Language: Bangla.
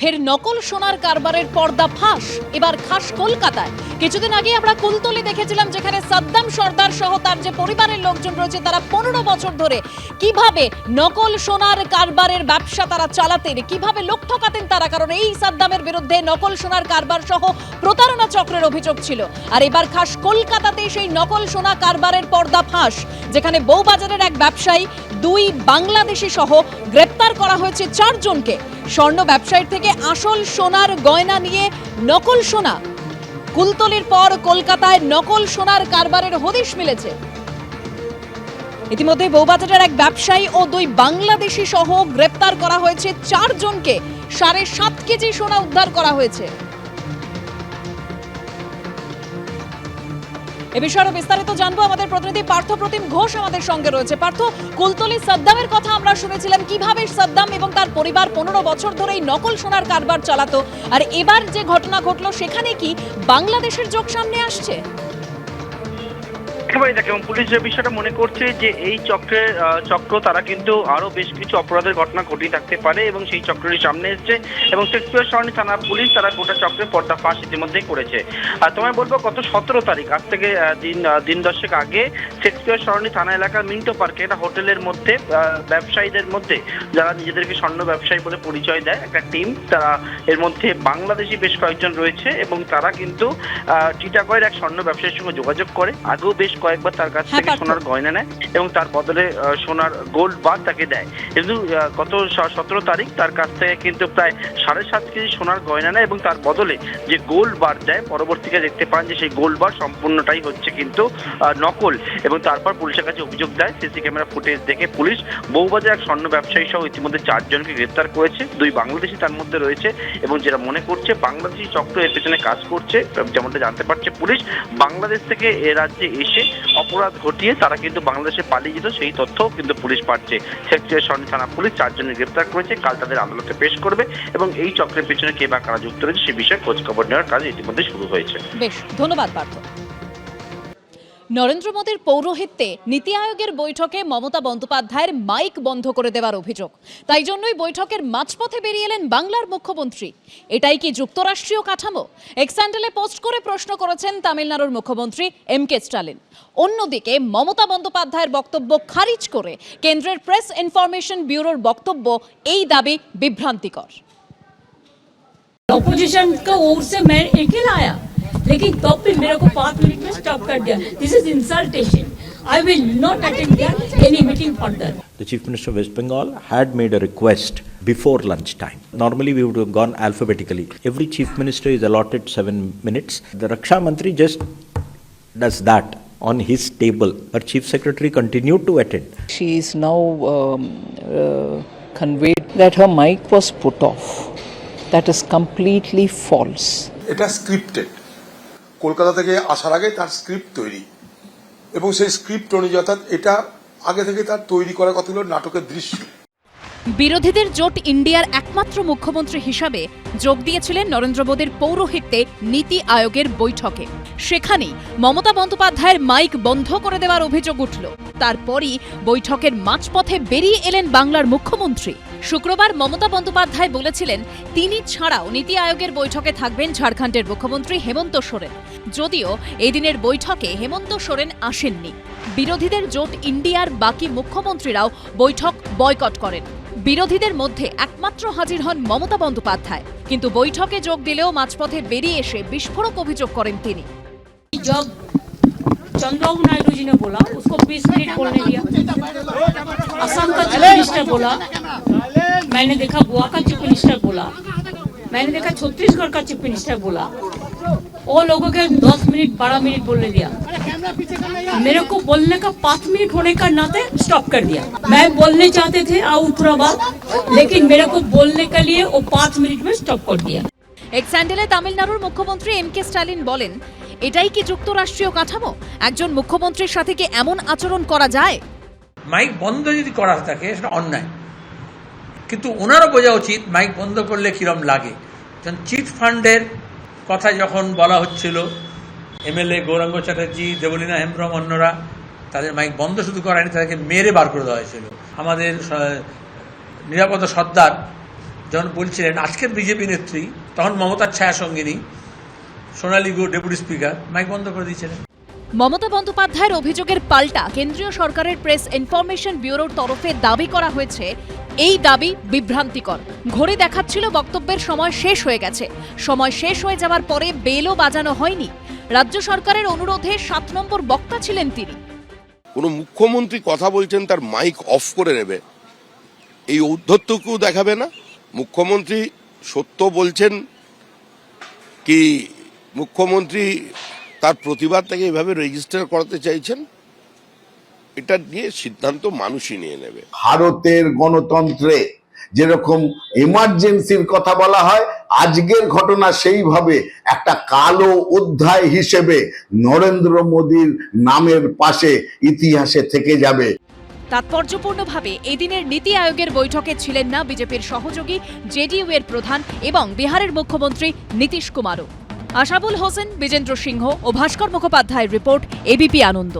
ফের নকল সোনার কারবারের পর্দা ফাঁস। এবার খাস কলকাতায়। কিছুদিন আগে আমরা কুলতলি দেখেছিলাম যেখানে সাদ্দাম সর্দার সহ তার যে পরিবারের লোকজন রয়েছে, তারা পনেরো বছর ধরে কীভাবে নকল সোনার কারবারের ব্যবসা তারা চালাতেন, কীভাবে লোক ঠকাতেন তারা, কারণ এই সাদ্দামের বিরুদ্ধে নকল সোনার কারবার সহ প্রতারণা চক্রের অভিযোগ ছিল। আর এবার খাস কলকাতাতে সেই নকল সোনা কারবারের পর্দা ফাঁস, যেখানে বউবাজারের এক ব্যবসায়ী দুই বাংলাদেশি সহ গ্রেপ্তার করা হয়েছে চারজনকে। স্বর্ণ ব্যবসায়ীর থেকে আসল সোনার গয়না নিয়ে নকল সোনা। কুলতলির পর কলকাতায় নকল সোনার কারবারের হদিশ মিলেছে। ইতিমধ্যে বৌবাজারের এক ব্যবসায়ী ও দুই বাংলাদেশি সহ গ্রেপ্তার করা হয়েছে চারজনকে। সাড়ে সাত কেজি সোনা উদ্ধার করা হয়েছে। এ বিষয়ে আরও বিস্তারিত জানব। আমাদের প্রতিনিধি পার্থ প্রতিম ঘোষ আমাদের সঙ্গে রয়েছে। পার্থ, কুলতলি সাদ্দামের কথা আমরা শুনেছিলাম। কীভাবে সাদ্দাম এবং তার পরিবার পনেরো বছর ধরে এই নকল সোনার কারবার চালাতো? আর এবার যে ঘটনা ঘটলো, সেখানে কি বাংলাদেশের যোগ সামনে আসছে? একেবারে এবং পুলিশ যে বিষয়টা মনে করছে যে এই চক্রের চক্র তারা কিন্তু আরও বেশ কিছু অপরাধের ঘটনা ঘটিয়ে থাকতে পারে এবং সেই চক্রটি সামনে এসছে এবং শেক্সপিয়ার সরণি থানা পুলিশ তারা গোটা চক্রের পর্দা ফাঁস ইতিমধ্যেই করেছে। আর তোমায় বলব গত সতেরো তারিখ আজ থেকে দিন দিন দশেক আগে শেক্সপিয়ার সরণি থানা এলাকার মিন্টো পার্কে একটা হোটেলের মধ্যে ব্যবসায়ীদের মধ্যে যারা নিজেদেরকে স্বর্ণ ব্যবসায়ী বলে পরিচয় দেয় একটা টিম তারা এর মধ্যে বাংলাদেশি বেশ কয়েকজন রয়েছে এবং তারা কিন্তু আহ, টিটাগড়ের এক স্বর্ণ ব্যবসায়ীর সঙ্গে যোগাযোগ করে। আগেও বেশ কয়েকবার তার কাছ হ্যাঁ, থেকে সোনার গয়না নেয় এবং তার বদলে সোনার গোল্ড বার তাকে দেয়। কিন্তু গত সতেরো তারিখ তার কাছ থেকে কিন্তু প্রায় সাড়ে সাত কেজি সোনার গয়না নেয় এবং তার বদলে যে গোল্ড বার দেয় পরবর্তীতে দেখতে পান যে সেই গোল্ড বার সম্পূর্ণটাই হচ্ছে কিন্তু নকল। এবং তারপর পুলিশের কাছে অভিযোগ দেয় সিসি ক্যামেরা ফুটেজ দেখে পুলিশ বউবাজার এক স্বর্ণ ব্যবসায়ী সহ ইতিমধ্যে চারজনকে গ্রেপ্তার করেছে। দুই বাংলাদেশি তার মধ্যে রয়েছে এবং যেটা মনে করছে বাংলাদেশি চক্র এর পেছনে কাজ করছে যেমনটা জানতে পারছে পুলিশ বাংলাদেশ থেকে এ রাজ্যে এসে অপরাধ ঘটিয়ে তারা কিন্তু বাংলাদেশে পালিয়ে যেত, সেই তথ্যও কিন্তু পুলিশ পাচ্ছে। সেক্টরের থানা পুলিশ চারজনকে গ্রেপ্তার করেছে, কাল তাদের আদালতে পেশ করবে এবং এই চক্রের পিছনে কে বা কারা যুক্ত রয়েছে সে বিষয়ে খোঁজ খবর নেওয়ার কাজ ইতিমধ্যে শুরু হয়েছে। বেশ, ধন্যবাদ, পার্থ। নরেন্দ্র মোদীর পৌরোহিত্যে নীতি আয়োগের বৈঠকে মমতা বন্দ্যোপাধ্যায়ের মাইক বন্ধ করে দেওয়ার অভিযোগ তাই জন্যই বৈঠকের মাঝপথে বেরিয়ে এলেন বাংলার মুখ্যমন্ত্রী এটাই কি যুক্তরাষ্ট্রীয় কাঠামো এক্স্যান্ডেলে পোস্ট করে প্রশ্ন করেছেন তামিলনাড়ুর মুখ্যমন্ত্রী এম কে স্টালিন অন্যদিকে মমতা বন্দ্যোপাধ্যায়ের বক্তব্য খারিজ করে কেন্দ্রের প্রেস ইনফরমেশন ব্যুরোর বক্তব্য এই দাবি বিভ্রান্তিকর ऑपोजिशन का ओर से मैं अकेला आया लेकिन तो भी मेरे को पाँच मिनट में स्टॉप कर दिया this is insultation I will not attend any meeting further. The Chief Minister of West Bengal had made a request before lunchtime. Normally, we would have gone alphabetically. Every Chief Minister is allotted seven minutes. The Raksha Mantri just does that on his table. Her Chief Secretary continued to attend. She is now um, uh, conveyed that her mic was put off. That is completely false. It is scripted. Kolkata থেকে আসার আগে তার স্ক্রিপ্ট তৈরি। এবং সেই স্ক্রিপ্ট অনুযায়ী অর্থাৎ এটা আগে থেকে তার তৈরি করা কতগুলো নাটকের দৃশ্য। বিরোধীদের জোট ইন্ডিয়ার একমাত্র মুখ্যমন্ত্রী হিসাবে যোগ দিয়েছিলেন নরেন্দ্র মোদীর পৌরোহিত্যে নীতি আয়োগের বৈঠকে। সেখানেই মমতা বন্দ্যোপাধ্যায়ের মাইক বন্ধ করে দেওয়ার অভিযোগ উঠল। তারপরই বৈঠকের মাঝপথে বেরিয়ে এলেন বাংলার মুখ্যমন্ত্রী। শুক্রবার মমতা বন্দ্যোপাধ্যায় বলেছিলেন, তিনি ছাড়াও নীতি আয়োগের বৈঠকে থাকবেন ঝাড়খণ্ডের মুখ্যমন্ত্রী হেমন্ত সোরেন। যদিও এদিনের বৈঠকে হেমন্ত সোরেন আসেননি। বিরোধীদের জোট ইন্ডিয়ার বাকি মুখ্যমন্ত্রীরাও বৈঠক বয়কট করেন। বিরোধীদের মধ্যে একমাত্র হাজির হন মমতা বন্দ্যোপাধ্যায়। কিন্তু বৈঠকে যোগ দিলেও মাঝপথে বেরিয়ে এসে বিস্ফোরক অভিযোগ করেন তিনি। चंद्रबाबू नायडू जी ने बोला उसको 20 मिनट बोलने दिया असम का चीफ मिनिस्टर बोला मैंने देखा गोवा का चीफ मिनिस्टर बोला मैंने देखा छत्तीसगढ़ का चीफ मिनिस्टर बोला वो लोगों के 10 मिनट 12 मिनट बोलने दिया मेरे को बोलने का पाँच मिनट होने का नाते स्टॉप कर दिया मैं बोलने चाहते थे आऊ पूरा बात लेकिन मेरे को बोलने के लिए वो पाँच मिनट में स्टॉप कर दिया এক স্যান্ডেলে তামিলনাড়ুর মুখ্যমন্ত্রী এম কে স্টালিন বলেন এটাই কি যুক্তরাষ্ট্রীয় কাঠামো? একজন মুখ্যমন্ত্রীর সাথে কি এমন আচরণ করা যায়? মাইক বন্ধ যদি করা থাকে, সেটা অন্যায়। কিন্তু ওনারও বোঝা উচিত, মাইক বন্ধ করলে কিরম লাগে। যখন চিট ফান্ডের কথা যখন বলা হচ্ছিল, এমএলএ গৌরাঙ্গ চ্যাটার্জি, দেবলীনা হেমব্রম অন্যরা, তাদের মাইক বন্ধ শুধু করায়নি, তাদেরকে মেরে বার করে দেওয়া হয়েছিল। আমাদের নিরাপত্তা সর্দার যখন বলছিলেন আজকের বিজেপি নেত্রী, তখন মমতার ছায়া সঙ্গিনী সোনালী গো ডেপুটি স্পিকার মাইক বন্ধ করে দিয়েছিলেন মমতা বন্দ্যোপাধ্যায়ের অভিযোগের পাল্টা কেন্দ্রীয় সরকারের প্রেস ইনফরমেশন ব্যুরোর তরফে দাবি করা হয়েছে এই দাবি বিভ্রান্তিকর। ঘড়ি দেখাচ্ছিল বক্তব্যের সময় শেষ হয়ে গেছে। সময় শেষ হয়ে যাওয়ার পরে বেলও বাজানো হয়নি। রাজ্য সরকারের অনুরোধে সাত নম্বর বক্তা ছিলেন তিনি। কোনো মুখ্যমন্ত্রী কথা বলছেন তার মাইক অফ করে নেবে। এই ঔদ্ধত্যকেও দেখাবে না। মুখ্যমন্ত্রী সত্য বলছেন কি মুখ্যমন্ত্রী তার প্রতিবাদটাকে এভাবে রেজিস্টার করাতে চাইছেন এটা নিয়ে সিদ্ধান্ত মানুষই নিয়ে নেবে। ভারতের গণতন্ত্রে যেরকম এমার্জেন্সির কথা বলা হয় আজকের ঘটনা সেইভাবে একটা কালো অধ্যায় হিসেবে নরেন্দ্র মোদীর নামের পাশে ইতিহাসে থেকে যাবে। তাৎপর্যপূর্ণভাবে এদিনের নীতি আয়োগের বৈঠকে ছিলেন না বিজেপির সহযোগী জেডিইউ এর প্রধান এবং বিহারের মুখ্যমন্ত্রী নীতিশ কুমারও। আশাবুল হোসেন বিজেন্দ্র সিংহ ও ভাস্কর মুখোপাধ্যায়ের রিপোর্ট এবিপি আনন্দ।